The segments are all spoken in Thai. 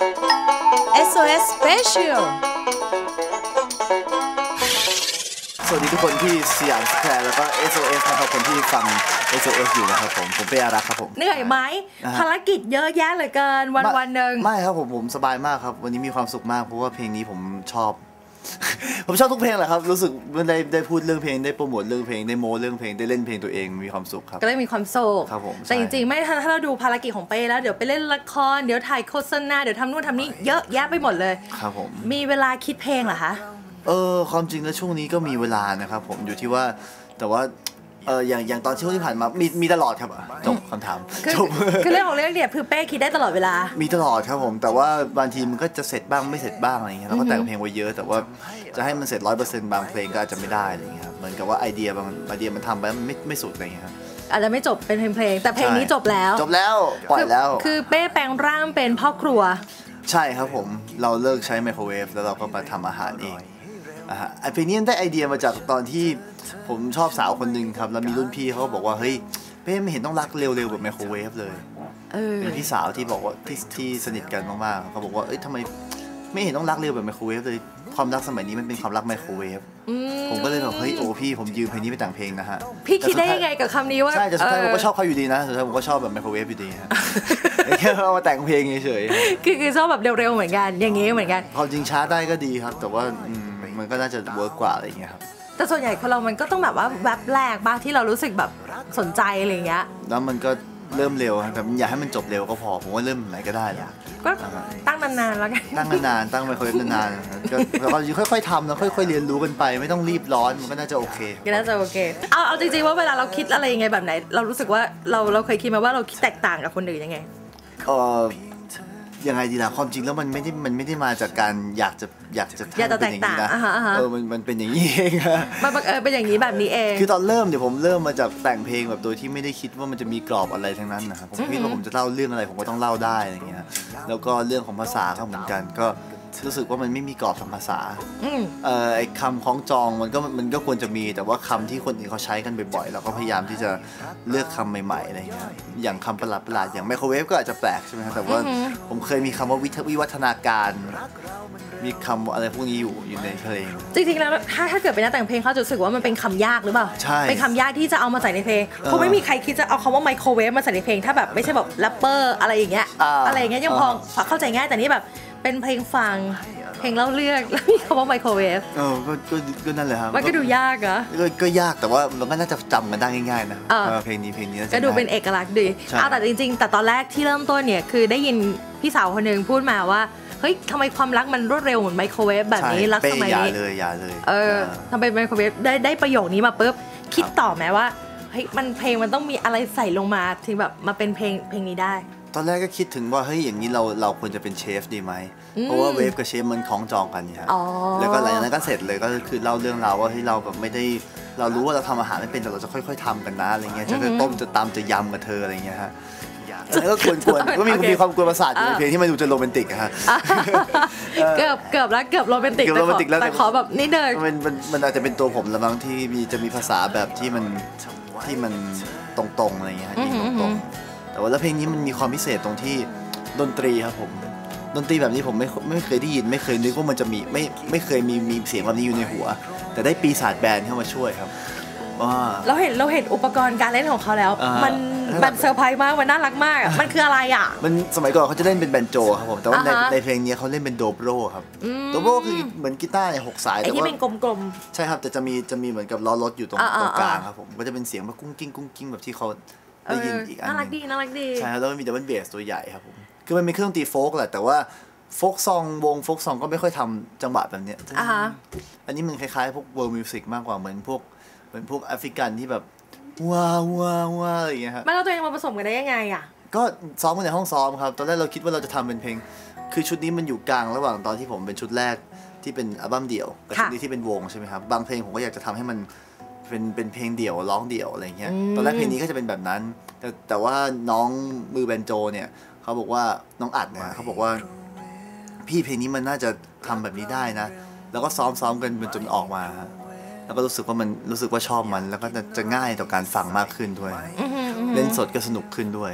SOS Special สวัสดีทุกคนที่สยามสแควร์แล้วก็ SOS นะครับคนที่ฟัง SOS อยู่นะครับผมผมเป้อารักษ์ครับผม เหนื่อยไหมนะฮะภารกิจเยอะแยะเหลือเกินวันไม่วันหนึ่งไม่ครับผมผมสบายมากครับ วันนี้มีความสุขมากเพราะว่าเพลงนี้ผมชอบ ผมชอบทุกเพลงแหละครับ รู้สึกมันได้ได้พูดเรื่องเพลงได้โปรโมทเรื่องเพลงได้โมเรื่องเพลงได้เล่นเพลงตัวเองมีความสุขครับก็เลยมีความสุขครับผมแต่ใช่จริงๆไม่ถ้าถ้าเราดูภารกิจของเป้แล้วเดี๋ยวไปเล่นละครเดี๋ยวถ่ายโฆษณาเดี๋ยวทำนู่นทำนี่เยอะแยะไปหมดเลยครับผมมีเวลาคิดเพลงเหรอคะเออความจริงแล้วช่วงนี้ก็มีเวลานะครับผมอยู่ที่ว่าแต่ว่า เอออย่างอย่างตอนช่วงที่ผ่านมามีมีตลอดครับอะจบคำถามคือจบ คือเรื่องของเรื่องเนี่ยคือเป้คิดได้ตลอดเวลา มีตลอดครับผม แต่ว่าบางทีมันก็จะเสร็จบ้างไม่เสร็จบ้างอะไรเงี้ยเราก็แต่งเพลงไว้เยอะ แต่ว่าจะให้มันเสร็จร้อยเปอร์เซ็นต์บางเพลงก็อาจจะไม่ได้อะไรเงี้ยครับเหมือนกับว่าไอเดียบางไอเดียมันทำไปมันไม่ไม่สุดอะไรเงี้ยครับ อาจจะไม่จบเป็นเพลงๆแต่เพลงนี้จบแล้วจบแล้วปล่อยแล้ว คือคือเป้แปลงร่างเป็นพ่อครัว ใช่ครับผมเราเลิกใช้ไมโครเวฟแล้วเราก็มาทำอาหารเอง อ่าฮะไอเพลงนี้ได้ไอเดียมาจากตอนที่ผมชอบสาวคนหนึ่งครับ แล้วมีรุ่นพี่เขาก็บอกว่าเฮ้ยเป้ไม่เห็นต้องรักเร็วๆแบบไมโครเวฟเลยเออเป็นพี่สาวที่บอกว่าที่ที่สนิทกันมากๆเขาบอกว่าเอ้ยทำไมไม่เห็นต้องรักเร็วแบบไมโครเวฟเลยความรักสมัยนี้มันเป็นความรักไมโครเวฟอืผมก็เลยแบบเฮ้ยโอ้พี่ผมยืมเพลงนี้ไปแต่งเพลงนะฮะพี่คิดได้แต่สุยังไงกับคำนี้ว่าใช่แต่สุดท้ายผมก็เชอบเขาอยู่ดีนะสุดท้ายผมก็ชอบแบบไมโครเวฟอยู่ดีฮะแค่เอามาแต่งเพลงเฉยคือคือชอบแบบเร็วๆเหมือนกันอย่างงี้เหมือนกันๆความจริงช้าได้ก็ดีครับ แต่ว่าอื มมันก็น่าจะเวิร์กกว่าอะไรอย่างเงี้ยครับแต่ส่วนใหญ่คนเรามันก็ต้องแบบว่าแวบแรกบ้างที่เรารู้สึกแบบสนใจอะไรอย่างเงี้ยแล้วมันก็เริ่มเร็วครับแต่อยากให้มันจบเร็วก็พอผมว่าเริ่มไหนก็ได้แหละก็ตั้งนานๆแล้วกันตั้งนานๆตั้งไมโครเวฟนานๆก็แล้วก็ค่อยๆทำแล้วค่อย ๆ เรียนรู้กันไป ไม่ต้องรีบร้อนมันก็น่าจะโอเคก็น่าจะโอเคเอาเอาจริงๆว่าเวลาเราคิดอะไรยังไงแบบไหน เรารู้สึกว่าเราเราเคยคิดไหมาว่าเราคิดแตกต่างกับคนอื่นยังไงเออ ยังไงดีล่ะความจริงแล้วมันไม่ได้มันไม่ได้มาจากการอยากจะอยากจะอยากจะทำเป็นอย่างนี้นะแตกต่างอ่าฮะอ่าฮะเออมันมันเป็นอย่างนี้เองอะมันบังเออเป็นอย่างนี้แบบนี้เองคือตอนเริ่มเนี่ยผมเริ่มมาจากแต่งเพลงแบบโดยที่ไม่ได้คิดว่ามันจะมีกรอบอะไรทั้งนั้นนะครับผมคิดว่าผมจะเล่าเรื่องอะไรผมก็ต้องเล่าได้อะไรอย่างเงี้ยแล้วก็เรื่องของภาษาก็เหมือนกันก็ รู้สึกว่ามันไม่มีกรอบทางภาษาอืมเอ่อไอ้คำคล้องจองมันก็มันก็ควรจะมี แต่ว่าคำที่คนอื่นเขาใช้กันบ่อยๆเราก็พยายามที่จะเลือกคำใหม่ๆอะไรอย่างเงี้ยอย่างคำประหลาดประหลาดๆอย่างไมโครเวฟก็อาจจะแปลกใช่ไหมครับแต่ว่าผมเคยมีคำว่าวิทวิวัฒนาการ มีคำอะไรพวกนี้อยู่อยู่ในเพลง จริงๆแล้วถ้าถ้าเกิดเป็นนักแต่งเพลงเขาจะรู้สึกว่ามันเป็นคำยากหรือเปล่าใช่เป็นคำยากที่จะเอามาใส่ในเพลงคงไม่มีใครคิดจะเอาคำว่าไมโครเวฟมาใส่ในเพลงถ้าแบบไม่ใช่แบบแรปเปอร์อะไรอย่างเงี้ยอ่าอะไรอย่างเงี้ยยังพอพอเข้าใจง่ายแต่นี่แบบ เป็นเพลงฟัง เพลงเล่าเรื่องแล้วมีคำว่าไมโครเวฟเออก็ก็ก็นั่นแหละครับมันก็ดูยากอะก็ก็ยากแต่ว่ามันก็น่าจะจำกันได้ง่ายๆนะอ่าเออเพลงนี้เพลงนี้าจะก็ดูเป็นง่ายเอกลักษณ์ดีใช่เอาแต่จริง ๆ แต่ตอนแรกที่เริ่มต้นเนี่ยคือได้ยินพี่สาวคนหนึ่งพูดมาว่าเฮ้ยทำไมความรักมันรวดเร็วเหมือนไมโครเวฟแบบนี้ใช่รักเป้สมัยอย่านี้เลยอย่าเลยเออทำไมไมโครเวฟได้ได้ประโยคนี้มาปุ๊บคิดครับต่อไหมว่าเฮ้ยมันเพลงมันต้องมีอะไรใส่ลงมาถึงแบบมาเป็นเพลงเพลงนี้ได้ ตอนแรกก็คิดถึงว่าเฮ้ยอย่างนี้เราเราควรจะเป็นเชฟดีไหมอืมเพราะว่าเวฟกับเชฟมันคล้องจองกันเนี่ยฮะอ๋อแล้วก็หลังจากนั้นก็เสร็จเลยก็คือเล่าเรื่องราวว่าเฮ้ยเราแบบไม่ได้เรารู้ว่าเราทำอาหารไม่เป็นแต่เราจะค่อย ๆทำกันนะอะไรเงี้ยจะจะต้มจะตำจะยำกับเธออะไรเงี้ยฮะแล้วก็กวนๆก็มีโอเคมีความกวนประสาทอยู่ในอ่าเพลงที่มันดูจะโรแมนติกอะฮะเกือบเกือบแล้วเกือบโรแมนติกเกือบแต่โรขแมอนติกแล้วแต่ขอแบบนิดเดินมันมันมันอาจจะเป็นตัวผมละมั้งที่มีจะมีภาษาแบบที่มันที่มันตรงๆอะไรเงี้ยฮะยิงตรงๆ แต่ว่าแล้วเพลงนี้มันมีความพิเศษตรงที่ดนตรีครับผมดนตรีแบบนี้ผมไม่ไม่เคยได้ยินไม่เคยนึกว่ามันจะมีไม่ไม่เคยมีมีเสียงแบบนี้อยู่ในหัว แต่ได้ปีศาจแบนด์เข้ามาช่วยครับว่าเราเห็นเราเห็นอุปกรณ์การเล่นของเขาแล้ว มันมันเซอร์ไพรส์มากมันน่ารักมากอะมันคืออะไรอะ มันสมัยก่อนเขาจะเล่นเป็นแบนโจครับผมแต่ว่าในอ่าฮะในเพลงนี้เขาเล่นเป็นโดโบรครับโดโบรคือเหมือนกีตาร์เนี่ยหกสายไอ้แต่ที่ว่าเป็นกลมใช่ครับแต่จะมีจะมีเหมือนกับล้อรถอยู่ตรงอ่าตรงกลางอ่าครับผมก็จะเป็นเสียงแบบกุ้งกิ้งกุ้งกิ้งแบบที่เขาๆ ได้ยินเอออีกอันน่าหรักนึดีงน่ารักดีใช่ครับแล้วมันมีดับเบิลเบสตัวใหญ่ครับผมคือมันเป็นเครื่องดนตรีโฟล์กแหละแต่ว่าโฟล์กซองวงโฟล์กซองก็ไม่ค่อยทำจังหวะแบบเนี้ยอ่าฮะอันนี้มันคล้ายๆ พวกเวิร์ d มิวสิกมากกว่าเหมือนพวกเหมือนพวกแอฟริกันที่แบบว้าวว้าวว้าวอะไรอย่างเงี้ยครับไม่เราตัวเองมาผสมกันได้ยังไงอะก็ซ้อมกันในห้องซ้อมครับตอนแรกเราคิดว่าเราจะทำเป็นเพลง คือชุดนี้มันอยู่กลางระหว่างตอนที่ผมเป็นชุดแรกที่เป็นอัลบั้มเดี่ยวกับค่ะชุดนี้ที่เป็นวงใช่ไหมครับบางเพลงผมก็อยากจะทำให้มัน เป็นเป็นเพลงเดี่ยวร้องเดี่ยวอะไรเงี้ยอืมตอนแรกเพลงนี้ก็จะเป็นแบบนั้น แต่แต่ว่าน้องมือแบนโจเนี่ยเขาบอกว่าน้องอัดเนี่ยเขาบอกว่า พี่เพลงนี้มันน่าจะทำแบบนี้ได้นะ แล้วก็ซ้อมซ้อมกันจนออกมาฮะแล้วก็รู้สึกว่ามันรู้สึกว่าชอบมัน แล้วก็จะจะง่ายต่อการฟังมากขึ้นด้วยอือหืออือหือเล่นสดก็สนุกขึ้นด้วย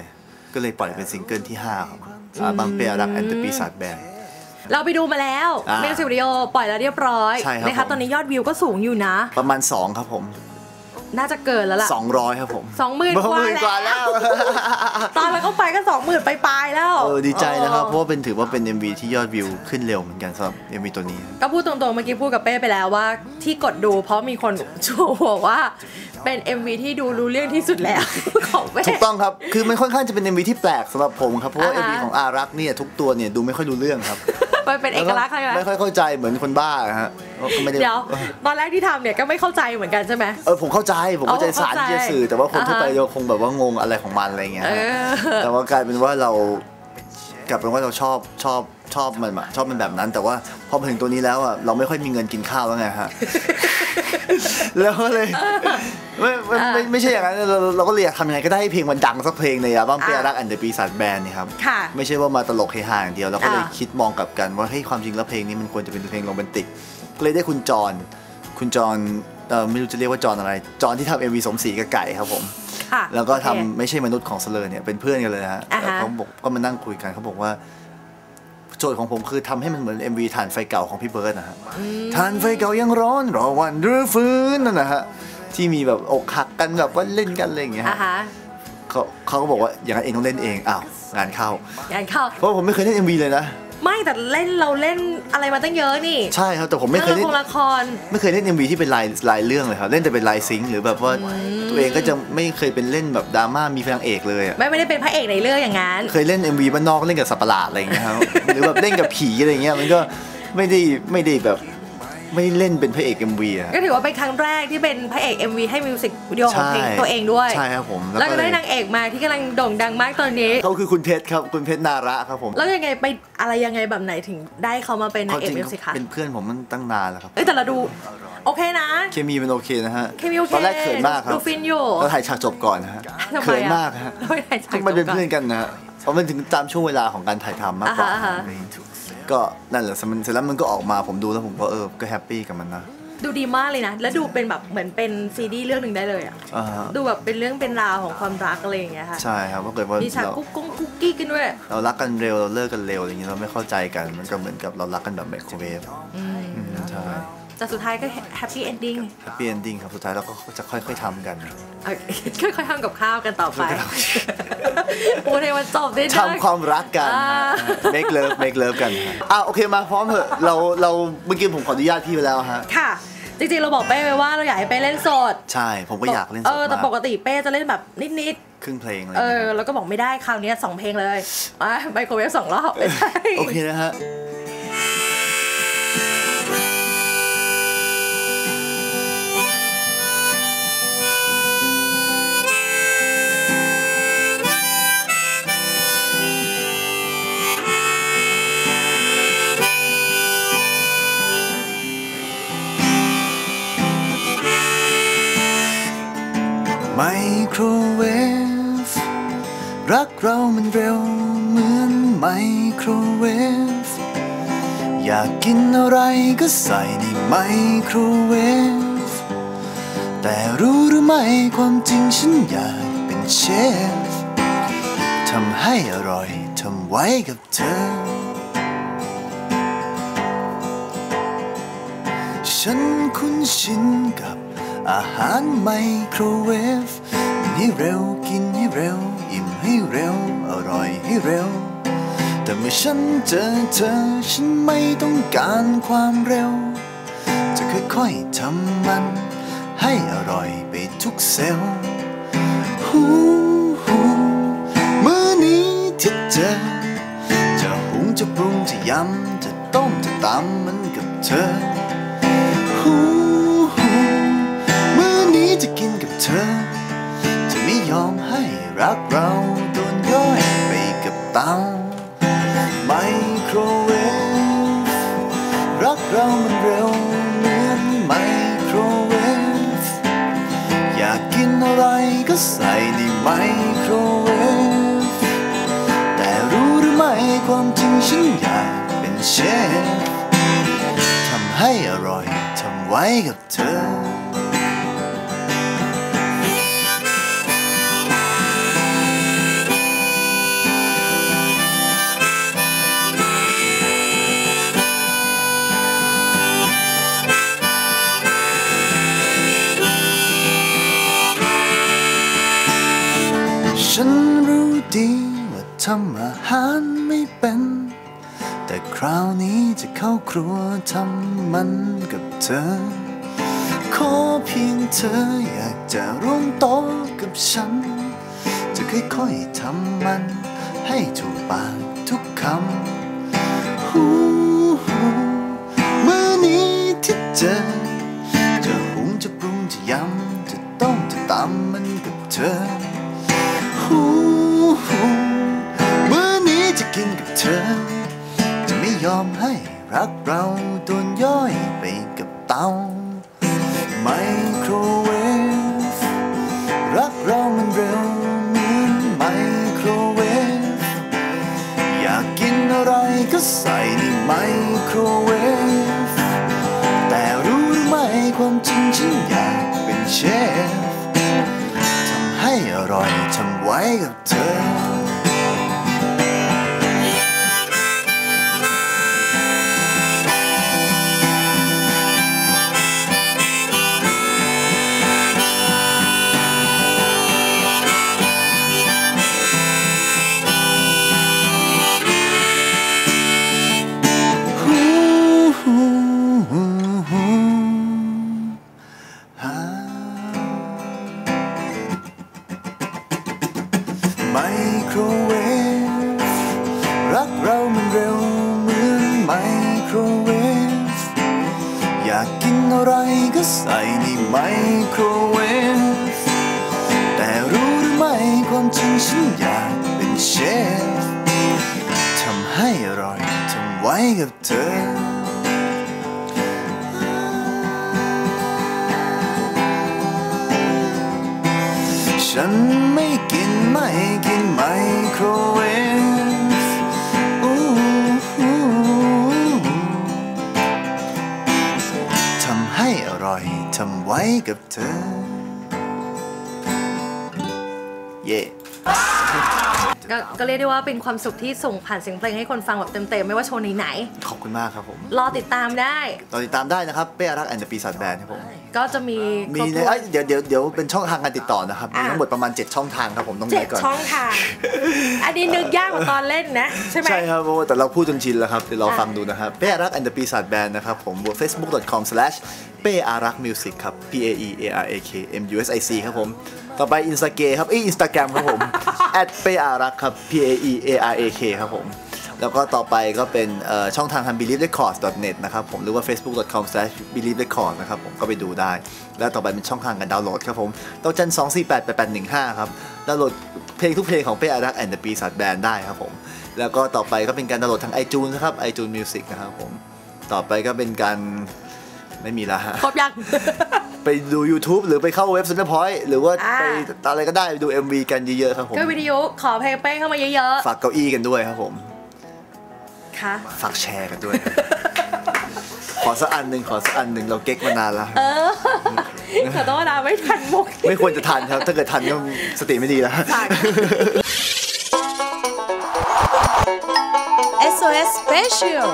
ก็เลยปล่อยเป็นซิงเกิลที่5ครับอัลบั้มเปียรักแอนด์ปีศาจแบน เราไปดูมาแล้วอ่ามิวสิกวิดีโอปล่อยแล้วเรียบร้อยใช่ครับนะคะผม ตอนนี้ยอดวิวก็สูงอยู่นะ ประมาณ 2 ครับผม น่าจะเกินแล้วล่ะ 200 ครับผมสองหมื่นสองหมื่นกกว่าว่าแล้แล้ววตอนเราก็ไปก็สองหมื่นไปลายๆแล้ว เออดีใจนะครับ เพเอราะอว่าเป็นถือว่าเป็น MV ที่ยอดวิวขึ้นเร็วเหมือนกันสำหรับ MV ตัวนี้ ก็พูดตรงๆ เมื่อกี้พูดกับเป้ไปแล้วว่าที่กดดูเพราะมีคนชูบอกว่าเป็น MV ที่ดูรู้เรื่องที่สุดแล้ว ของเป้ ถูกต้องครับ คือมันค่อนข้างจะเป็น MV ที่แปลกสำหรับผมครับ เพราะว่า อ่าฮะ MV ของอารักษ์เนี่ยทุกตัวเนี่ยดูไม่ค่อยรู้เรื่องครับมันเป็นเอกลักษณ์ใช่ไหม ไม่ค่อยเข้าใจเหมือนคนบ้าฮะก็ไม่ได้เดี๋ยวตอนแรกที่ทำเนี่ยก็ไม่เข้าใจเหมือนกันใช่ไหมเออผมเข้าใจผมเข้าใจเอาเข้าสารที่จะใจสื่อ แต่ว่าคนทั่วไปอ่าฮะเราคงแบบว่างงอะไรของมันอะไรเงี้ยเอฮะอแต่ว่ากลายเป็นว่าเรากลับเป็นว่าเราชอบชอบ ชอบมันอะชอบมันแบบนั้น แต่ว่าพอมาถึงตัวนี้แล้วอะเราไม่ค่อยมีเงินกินข้าวแล้วไงฮะ แล้วก็เลยไม่ไม่ไม่ไม่ใช่อย่างนั้นเราเราก็เลยอยากทำยังไงก็ได้ให้เพลงมันดังสักเพลงในอัลบั้มเปียรักอันเดอร์ปีศาจแบนนี่ครับค่ะ ไม่ใช่ว่ามาตลกเฮฮาอย่างเดียวเราก็เลยอ่าคิดมองกลับกันว่าเฮ้ยความจริงแล้วเพลงนี้มันควรจะเป็นเพลงโรแมนติกก็เลยได้คุณจรคุณจรเอ่อไม่รู้จะเรียกว่าจรอะไร จรที่ทำเอ็มวีสมศรีกับไก่ครับผม ค่ะแล้วก็ทำโอเค ไม่ใช่มนุษย์ของเสลอเนี่ยเป็นเพื่อนกันเลยฮะอ่าฮะแล้วเขาบอกก็มานั่งคุยกันเขาบอกว่า โจทย์ของผมคือทำให้มันเหมือน MV ฐานไฟเก่าของพี่เบิร์ดนะฮะฐานไฟเก่ายังร้อนรอวันรื้อฟื้นนั่นนะฮะที่มีแบบอกหักกันแบบว่าเล่นกันอะไรอย่างเงี้ยอะฮะฮะเขาเขาก็บอกว่าอย่างนั้นเองต้องเล่นเองอ้าวงานเข้างานเข้าเพราะผมไม่เคยเล่น MV เลยนะ ไม่แต่เล่นเราเล่นอะไรมาตั้งเยอะนี่ ใช่ครับแต่ผมไม่เคยเล่เล่นนละคร ไม่เคยเล่น MV ที่เป็นลายลายเรื่องเลยครับ เล่นแต่เป็นลายซิงค์หรือแบบว่าตัวเองก็จะไม่เคยเป็นเล่นแบบดราม่ามีพระเอกเลยอะไม่ไม่ได้เป็นพระเอกในเรื่องอย่างนั้น เคยเล่น MV บ้านนอกเล่นกับสัตว์ประหลาดอะไรอย่างเงี้ยครับหรือแบบเล่นกับผีอะไรเงี้ยมันก็ไม่ได้ไม่ได้แบบ ไม่เล่นเป็นพระเอก MV อะก็ถือว่าเป็นครั้งแรกที่เป็นพระเอก MV ให้มิวสิกวิดีโอของเพลงตัวเองด้วย ใช่ครับผม แล้วก็เลได้ยนางเอกมาที่กำลังโด่งดังมากตอนนี้ เขาคือคุณเพชรครับ คุณเพชรนาระครับผม แล้วยังไงไปอะไรยังไงแบบไหนถึงได้เขามาเป็นนางเอกจริงมิวสิกคะเป็นเพื่อนผมมันตั้งนานแล้วครับเอ้ยแต่เราดูโอเคนะ เคมีมันโอเคนะฮะ เคมีโอเคตอนแรกเขินมากครับ ดูฟินอยู่แล้วถ่ายฉากจบก่อนนะฮะทำไมอะเขินมากฮะทำไมถ่ายฉากซึ่งมันเป็นจบก่อนเพื่อนกันนะฮะเพราะมันถึงตามช่วงเวลาของการถ่ายทำมากกว่าอ่าฮะ ก็นั่นแหละมันเสร็จแล้วมันก็ออกมาผมดูแล้วผมก็เออก็แฮปปี้กับมันนะดูดีมากเลยนะ แล้วดูเป็นแบบเหมือนเป็นซีดีเรื่องหนึ่งได้เลยอะอ่าฮะดูแบบเป็นเรื่องเป็นราวของความรักอะไรอย่างเงี้ยค่ะใช่ครับว่าเกิดว่ามีฉากเรากุ๊กกุ้งกุ๊กกี้กันด้วย เรารักกันเร็วเราเลิกกันเร็วอะไรอย่างเงี้ยเราไม่เข้าใจกันมันก็เหมือนกับเรารักกันแบบไมโครเวฟอืมใช่ แต่สุดท้ายก็แฮปปี้เอนดิ้งแฮปปี้เอนดิ้งครับสุดท้ายเราก็จะค่อยๆทำกันค่อยๆทำกับข้าวกันต่อไปโอ้ยวันจบได้ทำความรักกันอ่า make love make love กันอะโอเคมาพร้อมเถอะเราเราเมื่อกี้ผมขออนุญาตพี่ไปแล้วฮะค่ะจริงๆ เราบอกเป้ไว้ว่าเราอยากให้เป้เล่นสด ใช่ ผมก็อยากเล่นสเอดอแต่มากปกติเป้จะเล่นแบบนิดครึ่งเพลงอะไรๆเออย่างอเงี้ยแล้วก็บอกไม่ได้คราวเนี้ยสองเพลงเลยอะไมโครเวฟสองรอบไม่ใช่โอเคนะฮะ โครเวฟรักเรามันเร็วเหมือนไมโครเวฟอยากกินอะไรก็ใส่ในไมโครเวฟแต่รู้หรือไม่ความจริงฉันอยากเป็นเชฟทำให้อร่อยทำไว้กับเธอ ฉันคุ้นชินกับอาหารไมโครเวฟ ให้เร็ว กินให้เร็ว อิ่มให้เร็ว อร่อยให้เร็ว แต่เมื่อฉันเจอเธอ ฉันไม่ต้องการความเร็ว จะค่อยๆทำมัน ให้อร่อยไปทุกเซลล์หูหูมื้อนี้ที่เจอ จะหุงจะปรุงจะยำจะต้มจะตำมันกับเธอหูหูมื้อนี้จะกินกับเธอ ยอมให้รักเราโดนย่อยไปกับเตาไมโครเวฟรักเรามันเร็วเหมือนไมโครเวฟอยากกินอะไรก็ใส่ในไมโครเวฟแต่รู้หรือไม่ความจริงฉันอยากเป็นเชฟทำให้อร่อยทำไว้กับเธอ ทำอาหารไม่เป็น แต่คราวนี้จะเข้าครัวทำมันกับเธอ ขอเพียงเธออยากจะร่วมโต๊ะกับฉัน จะค่อยๆทำมัน ให้ถูกปากทุกคำหูหูมื้อนี้ที่เจอ จะหุงจะปรุงจะยำจะต้มจะตำมันกับเธอ ยอมให้รักเราโดนย่อยไปกับเตาไมโครเวฟรักเรามันเร็วเหมือนไมโครเวฟอยากกินอะไรก็ใส่ในไม ไมโครเวฟรักเรามันเร็วเหมือนไมโครเวฟอยากกินอะไรก็ใส่ในไมโครเวฟแต่รู้หรือไม่ความจริงฉันอยากเป็นเชฟทำให้อร่อยทำไว้กับเธอฉันไม่กิน ไม่กินไมโครเวฟอู้หูทำให้อร่อยทำไว้กับเธอ ก็ก็เรียกได้ว่าเป็นความสุขที่ส่งผ่านเสียงเพลงให้คนฟังแบบเต็มๆ ไม่ว่าโชว์ไหนขอบคุณมากครับผมๆรอติดตามได้ตอนติดตามได้นะครับเป้อารักแอนด์ปีศาจแบนครับผม ก็จะมีมีครบในถ้วนเอ้ยเดี๋ยวเดี๋ยวเดี๋ยวเป็นช่องทางการติดต่อนะครับ มีอะ ทั้งหมดประมาณ 7 ช่องทางครับผมต้องเจ็เรีดยกก่อน ช่องทาง อันนี้นึกยากกว่าตอนเล่นนะ ใช่ไหม ใช่ครับโอ้แต่เราพูดจนชินแล้วครับ เดี๋ยวเราอะฟังดูนะครับ เป้อารัก and the ปีศาจแบนนะครับผม facebook.com slash เป้อารัก music ครับ p a e a r a k m u s i c ครับผม ต่อไปอินสตาเกครับเอ้ยอินสตาแกรมครับผม at เป้อารักครับ p a e a r a k ครับผม แล้วก็ต่อไปก็เป็นเอ่อช่องทางทาง believerecords.net นะครับผม หรือว่า facebook.com slash believerecords นะครับผม ก็ไปดูได้ แล้วต่อไปเป็นช่องทางการดาวน์โหลดครับผมต้องจัน2 4 8 8 8 1 5ครับ ดาวน์โหลดเพลงทุกเพลงของเป้อารัก and the ปีศาจแบนได้ครับผม แล้วก็ต่อไปก็เป็นการดาวน์โหลดทาง iTunes นะครับ iTunes Music นะครับผม ต่อไปก็เป็นการไม่มีละฮะครบยัง ไปดู YouTube หรือไปเข้าเว็บ Center Point หรือว่าอ่าไปอะไรก็ได้ไปดู MV กันเยอะๆครับผมก็วิดีโอขอเพลงเป้งเข้ามาเยอะฝากเก้าอี้กันด้วยครับผมๆค่ะฝากแชร์กันด้วย ขอสักอันหนึ่งขอสักอันหนึ่งเราเก๊กมานานแล้วเออขอโทษนะไม่ทันมุกไม่ควรจะทันครับ ถ้าเกิดทันก็สติไม่ดีแล้วฝาก SOS Special